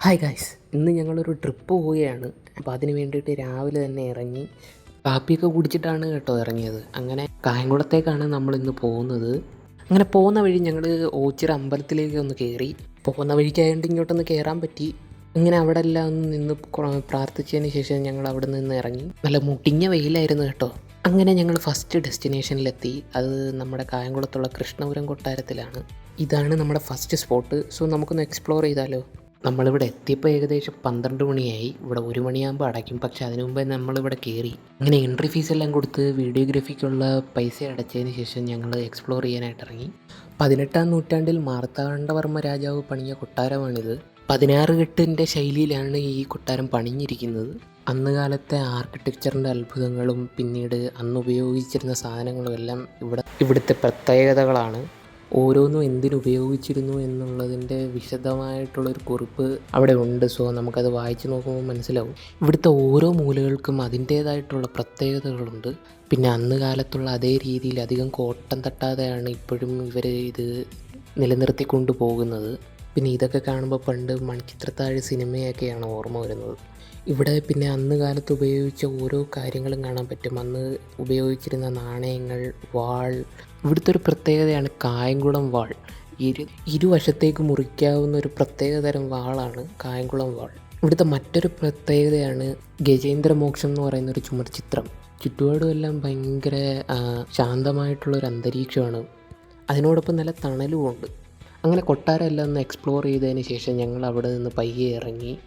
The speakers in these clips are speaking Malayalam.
ഹായ് ഗായ്സ് ഇന്ന് ഞങ്ങളൊരു ട്രിപ്പ് പോവുകയാണ്. അപ്പോൾ അതിന് വേണ്ടിയിട്ട് രാവിലെ തന്നെ ഇറങ്ങി കാപ്പിയൊക്കെ കുടിച്ചിട്ടാണ് കേട്ടോ ഇറങ്ങിയത്. അങ്ങനെ കായംകുളത്തേക്കാണ് നമ്മൾ ഇന്ന് പോകുന്നത്. അങ്ങനെ പോകുന്ന വഴി ഞങ്ങൾ ഓച്ചിറ അമ്പലത്തിലേക്ക് ഒന്ന് കയറി. പോകുന്ന വഴിക്കായതുകൊണ്ട് ഇങ്ങോട്ടൊന്ന് കയറാൻ പറ്റി. ഇങ്ങനെ അവിടെ എല്ലാം ഒന്ന് നിന്ന് പ്രാർത്ഥിച്ചതിന് ശേഷം ഞങ്ങൾ അവിടെ നിന്ന് ഇറങ്ങി. നല്ല മുട്ടിഞ്ഞ വെയിലായിരുന്നു കേട്ടോ. അങ്ങനെ ഞങ്ങൾ ഫസ്റ്റ് ഡെസ്റ്റിനേഷനിലെത്തി അത് നമ്മുടെ കായംകുളത്തുള്ള കൃഷ്ണപുരം കൊട്ടാരത്തിലാണ്. ഇതാണ് നമ്മുടെ ഫസ്റ്റ് സ്പോട്ട് സോ നമുക്കൊന്ന് എക്സ്പ്ലോർ ചെയ്താലോ? നമ്മളിവിടെ എത്തിയപ്പോൾ ഏകദേശം പന്ത്രണ്ട് മണിയായി. ഇവിടെ ഒരു മണിയാകുമ്പോൾ അടയ്ക്കും. പക്ഷെ അതിനു മുമ്പേ നമ്മളിവിടെ കയറി. അങ്ങനെ എൻട്രി ഫീസ് എല്ലാം കൊടുത്ത് വീഡിയോഗ്രാഫിക്കുള്ള പൈസ അടച്ചതിന് ശേഷം ഞങ്ങൾ എക്സ്പ്ലോർ ചെയ്യാനായിട്ട് ഇറങ്ങി. പതിനെട്ടാം നൂറ്റാണ്ടിൽ മാർത്താണ്ഡവർമ്മ രാജാവ് പണിയ കൊട്ടാരമാണിത്. പതിനാറ് കെട്ടിന്റെ ശൈലിയിലാണ് ഈ കൊട്ടാരം പണിഞ്ഞിരിക്കുന്നത്. അന്ന് കാലത്തെ ആർക്കിടെക്ചറിന്റെ അത്ഭുതങ്ങളും പിന്നീട് അന്ന് ഉപയോഗിച്ചിരുന്ന സാധനങ്ങളും എല്ലാം ഇവിടെ ഇവിടുത്തെ പ്രത്യേകതകളാണ്. ഓരോന്നും എന്തിനുപയോഗിച്ചിരുന്നു എന്നുള്ളതിന്റെ വിശദമായിട്ടുള്ളൊരു കുറിപ്പ് അവിടെ ഉണ്ട്. സോ നമുക്കത് വായിച്ചു നോക്കുമ്പോൾ മനസ്സിലാവും. ഇവിടുത്തെ ഓരോ മൂലകൾക്കും അതിന്റേതായിട്ടുള്ള പ്രത്യേകതകളുണ്ട്. പിന്നെ അന്ന് കാലത്തുള്ള അതേ രീതിയിൽ അധികം കോട്ടം തട്ടാതെയാണ് ഇപ്പോഴും ഇവർ ഇത് നിലനിർത്തിക്കൊണ്ടു പോകുന്നത്. പിന്നെ ഇതൊക്കെ കാണുമ്പോൾ പണ്ട് മണിച്ചിത്രത്താഴ് സിനിമയൊക്കെയാണ് ഓർമ്മ വരുന്നത്. ഇവിടെ പിന്നെ അന്ന് കാലത്ത് ഉപയോഗിച്ച ഓരോ കാര്യങ്ങളും കാണാൻ പറ്റും. അന്ന് ഉപയോഗിച്ചിരുന്ന നാണയങ്ങൾ വാൾ ഇവിടുത്തെ ഒരു പ്രത്യേകതയാണ് കായംകുളം വാൾ. ഇരു ഇരുവശത്തേക്ക് മുറിക്കാവുന്ന ഒരു പ്രത്യേക തരം വാളാണ് കായംകുളം വാൾ. ഇവിടുത്തെ മറ്റൊരു പ്രത്യേകതയാണ് ഗജേന്ദ്രമോക്ഷം എന്ന് പറയുന്ന ഒരു ചുമർ ചിത്രം. ചുറ്റുപാടും എല്ലാം ഭയങ്കര ശാന്തമായിട്ടുള്ളൊരു അന്തരീക്ഷമാണ്. അതിനോടൊപ്പം നല്ല തണലുമുണ്ട്. അങ്ങനെ കൊട്ടാരം എല്ലാം ഒന്ന് എക്സ്പ്ലോർ ചെയ്തതിന് ശേഷം ഞങ്ങൾ അവിടെ നിന്ന് പയ്യെ ഇറങ്ങി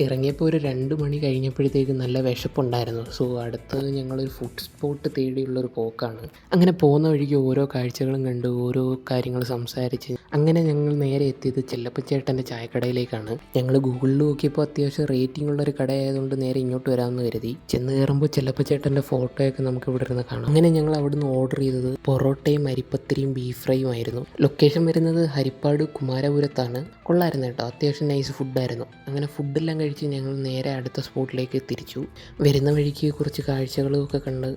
ഇറങ്ങിയപ്പോൾ ഒരു രണ്ട് മണി കഴിഞ്ഞപ്പോഴത്തേക്ക് നല്ല വിശപ്പുണ്ടായിരുന്നു. സോ അടുത്ത് ഞങ്ങളൊരു ഫുഡ് സ്പോട്ട് തേടിയുള്ളൊരു പോക്കാണ്. അങ്ങനെ പോകുന്ന വഴിക്ക് ഓരോ കാഴ്ചകളും കണ്ട് ഓരോ കാര്യങ്ങൾ സംസാരിച്ച് അങ്ങനെ ഞങ്ങൾ നേരെ എത്തിയത് ചെല്ലപ്പച്ചേട്ടന്റെ ചായക്കടയിലേക്കാണ്. ഞങ്ങൾ ഗൂഗിളിൽ നോക്കിയപ്പോൾ അത്യാവശ്യം റേറ്റിംഗ് ഉള്ളൊരു കടയായതുകൊണ്ട് നേരെ ഇങ്ങോട്ട് വരാമെന്ന് കരുതി. ചെന്ന് കയറുമ്പോൾ ചെല്ലപ്പച്ചേട്ടന്റെ ഫോട്ടോയൊക്കെ നമുക്ക് ഇവിടെ ഇരുന്ന് കാണാം. അങ്ങനെ ഞങ്ങൾ അവിടുന്ന് ഓർഡർ ചെയ്തത് പൊറോട്ടയും അരിപ്പത്തിരിയും ബീഫ് ഫ്രൈയും ആയിരുന്നു. ലൊക്കേഷൻ വരുന്നത് ഹരിപ്പാട് കുമാരപുരത്താണ്. കൊള്ളായിരുന്നു കേട്ടോ. അത്യാവശ്യം നൈസ് ഫുഡായിരുന്നു അങ്ങനെ ഫുഡെല്ലാം കഴിച്ച് ഞങ്ങൾ നേരെ അടുത്ത സ്പോട്ടിലേക്ക് തിരിച്ചു. വരുന്ന വഴിക്ക് കുറച്ച് കാഴ്ചകളൊക്കെ കണ്ട്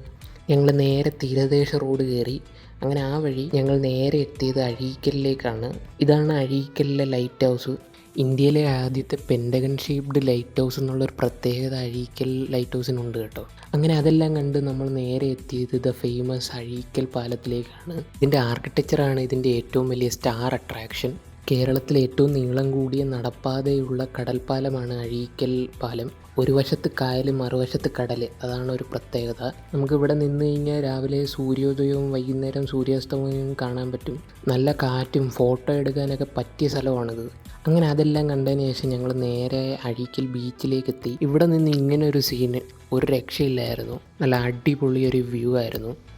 ഞങ്ങൾ നേരെ തീരദേശ റോഡ് കയറി. അങ്ങനെ ആ വഴി ഞങ്ങൾ നേരെ എത്തിയത് അഴീക്കലിലേക്കാണ്. ഇതാണ് അഴീക്കലിലെ ലൈറ്റ് ഹൗസ് ഇന്ത്യയിലെ ആദ്യത്തെ പെൻഡഗൺ ഷേപ്ഡ് ലൈറ്റ് ഹൗസ് എന്നുള്ളൊരു പ്രത്യേകത അഴീക്കൽ ലൈറ്റ് ഹൗസിനുണ്ട് കേട്ടോ. അങ്ങനെ അതെല്ലാം കണ്ട് നമ്മൾ നേരെ എത്തിയത് ദ ഫേമസ് അഴീക്കൽ പാലത്തിലേക്കാണ്. ഇതിന്റെ ആർക്കിടെക്ചറാണ് ഇതിന്റെ ഏറ്റവും വലിയ സ്റ്റാർ അട്രാക്ഷൻ കേരളത്തിലെ ഏറ്റവും നീളം കൂടിയ നടപ്പാതയുള്ള കടൽപ്പാലമാണ് അഴീക്കൽ പാലം. ഒരു വശത്ത് കായൽ മറുവശത്ത് കടൽ. അതാണ് ഒരു പ്രത്യേകത. നമുക്കിവിടെ നിന്ന് കഴിഞ്ഞാൽ രാവിലെ സൂര്യോദയവും വൈകുന്നേരം സൂര്യാസ്തമയവും കാണാൻ പറ്റും. നല്ല കാറ്റും ഫോട്ടോ എടുക്കാനൊക്കെ പറ്റിയ സ്ഥലമാണിത്. അങ്ങനെ അതെല്ലാം കണ്ടതിന് ശേഷം ഞങ്ങൾ നേരെ അഴീക്കൽ ബീച്ചിലേക്ക് എത്തി. ഇവിടെ നിന്ന് ഇങ്ങനെ ഒരു സീന് ഒരു രക്ഷയില്ലായിരുന്നു. നല്ല അടിപൊളി ഒരു വ്യൂ ആയിരുന്നു.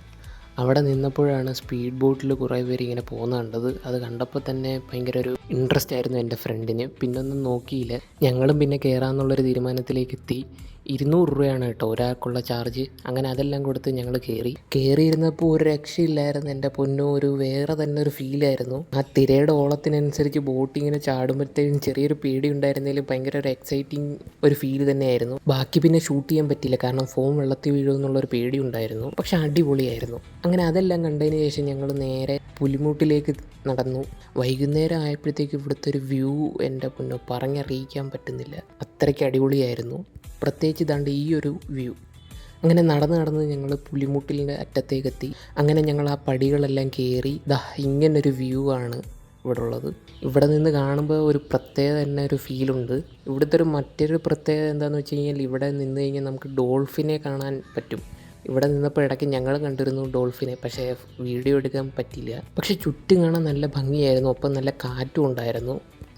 അവിടെ നിന്നപ്പോഴാണ് സ്പീഡ് ബോട്ടിൽ കുറേ പേര് ഇങ്ങനെ പോകുന്ന കണ്ടത്. അത് കണ്ടപ്പോൾ തന്നെ ഭയങ്കര ഒരു ഇൻട്രസ്റ്റ് ആയിരുന്നു എന്റെ ഫ്രണ്ടിന് പിന്നൊന്നും നോക്കിയില്ല. ഞങ്ങളും പിന്നെ കയറാമെന്നുള്ളൊരു തീരുമാനത്തിലേക്ക് എത്തി. ഇരുന്നൂറ് രൂപയാണ് കേട്ടോ ഒരാൾക്കുള്ള ചാർജ്. അങ്ങനെ അതെല്ലാം കൊടുത്ത് ഞങ്ങൾ കയറി കയറിയിരുന്നപ്പോൾ ഒരു രക്ഷയില്ലായിരുന്നു എന്റെ പൊന്നോ ഒരു വേറെ തന്നെ ഒരു ഫീലായിരുന്നു ആ തിരയുടെ ഓളത്തിനനുസരിച്ച് ബോട്ട് ഇങ്ങനെ ചാടുമ്പോഴത്തേക്കും ചെറിയൊരു പേടി ഉണ്ടായിരുന്നെങ്കിലും ഭയങ്കര ഒരു എക്സൈറ്റിംഗ് ഒരു ഫീൽ തന്നെയായിരുന്നു. ബാക്കി പിന്നെ ഷൂട്ട് ചെയ്യാൻ പറ്റില്ല കാരണം ഫോൺ വെള്ളത്തിൽ വീഴുമെന്നുള്ളൊരു പേടി ഉണ്ടായിരുന്നു. പക്ഷെ അടിപൊളിയായിരുന്നു. അങ്ങനെ അതെല്ലാം കണ്ടതിന് ശേഷം ഞങ്ങൾ നേരെ പുലിമൂട്ടിലേക്ക് നടന്നു. വൈകുന്നേരം ആയപ്പോഴത്തേക്ക് ഇവിടുത്തെ ഒരു വ്യൂ എന്റെ പൊന്നോ പറഞ്ഞറിയിക്കാൻ പറ്റുന്നില്ല. അത്രയ്ക്ക് അടിപൊളിയായിരുന്നു. പ്രത്യേകിച്ച് ഇതാണ്ട് ഈ ഒരു വ്യൂ. അങ്ങനെ നടന്ന് നടന്ന് ഞങ്ങൾ പുലിമുട്ടിലിന്റെ അറ്റത്തേക്കെത്തി. അങ്ങനെ ഞങ്ങൾ ആ പടികളെല്ലാം കയറി ദാ ഇങ്ങനൊരു വ്യൂ ആണ് ഇവിടെ ഉള്ളത് ഇവിടെ നിന്ന് കാണുമ്പോൾ ഒരു പ്രത്യേക തന്നെ ഒരു ഫീലുണ്ട് ഇവിടുത്തെ ഒരു മറ്റൊരു പ്രത്യേകത എന്താണെന്ന് വെച്ച് കഴിഞ്ഞാൽ ഇവിടെ നിന്ന് കഴിഞ്ഞാൽ നമുക്ക് ഡോൾഫിനെ കാണാൻ പറ്റും. ഇവിടെ നിന്നപ്പോൾ ഇടയ്ക്ക് ഞങ്ങൾ കണ്ടിരുന്നു ഡോൾഫിനെ പക്ഷേ വീഡിയോ എടുക്കാൻ പറ്റില്ല പക്ഷേ ചുറ്റും കാണാൻ നല്ല ഭംഗിയായിരുന്നു. ഒപ്പം നല്ല കാറ്റും ഉണ്ടായിരുന്നു.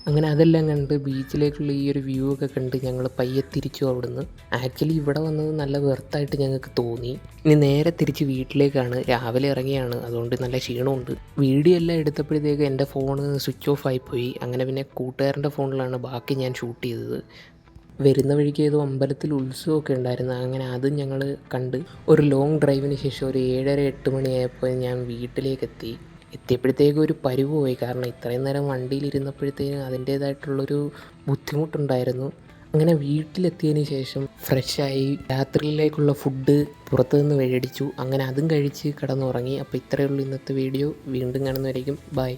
അങ്ങനെ അതെല്ലാം കണ്ട് ബീച്ചിലേക്കുള്ള ഈ ഒരു വ്യൂ ഒക്കെ കണ്ട് ഞങ്ങൾ പയ്യെ തിരിച്ചു അവിടുന്ന്. ആക്ച്വലി ഇവിടെ വന്നത് നല്ല വെർത്തായിട്ട് ഞങ്ങൾക്ക് തോന്നി. ഇനി നേരെ തിരിച്ച് വീട്ടിലേക്കാണ്. രാവിലെ ഇറങ്ങിയാണ്. അതുകൊണ്ട് നല്ല ക്ഷീണമുണ്ട്. വീഡിയോ എല്ലാം എടുത്തപ്പോഴത്തേക്ക് എന്റെ ഫോണ് സ്വിച്ച് ഓഫ് ആയിപ്പോയി. അങ്ങനെ പിന്നെ കൂട്ടുകാരന്റെ ഫോണിലാണ് ബാക്കി ഞാൻ ഷൂട്ട് ചെയ്തത്. വരുന്ന വഴിക്ക് ഏതോ അമ്പലത്തിൽ ഉത്സവമൊക്കെ ഉണ്ടായിരുന്നു. അങ്ങനെ അതും ഞങ്ങൾ കണ്ട് ഒരു ലോങ് ഡ്രൈവിന് ശേഷം ഒരു ഏഴര എട്ട് മണിയായപ്പോൾ ഞാൻ വീട്ടിലേക്ക് എത്തി എത്തിയപ്പോഴത്തേക്കും ഒരു പരിവുപോയി കാരണം ഇത്രയും നേരം വണ്ടിയിലിരുന്നപ്പോഴത്തേക്കും അതിന്റേതായിട്ടുള്ളൊരു ബുദ്ധിമുട്ടുണ്ടായിരുന്നു. അങ്ങനെ വീട്ടിലെത്തിയതിന് ശേഷം ഫ്രഷായി രാത്രിയിലേക്കുള്ള ഫുഡ് പുറത്തു നിന്ന് മേടിച്ചു. അങ്ങനെ അതും കഴിച്ച് കിടന്നുറങ്ങി. അപ്പോൾ ഇത്രയേ ഉള്ളൂ ഇന്നത്തെ വീഡിയോ. വീണ്ടും കാണുന്നവരേക്കും ബൈ.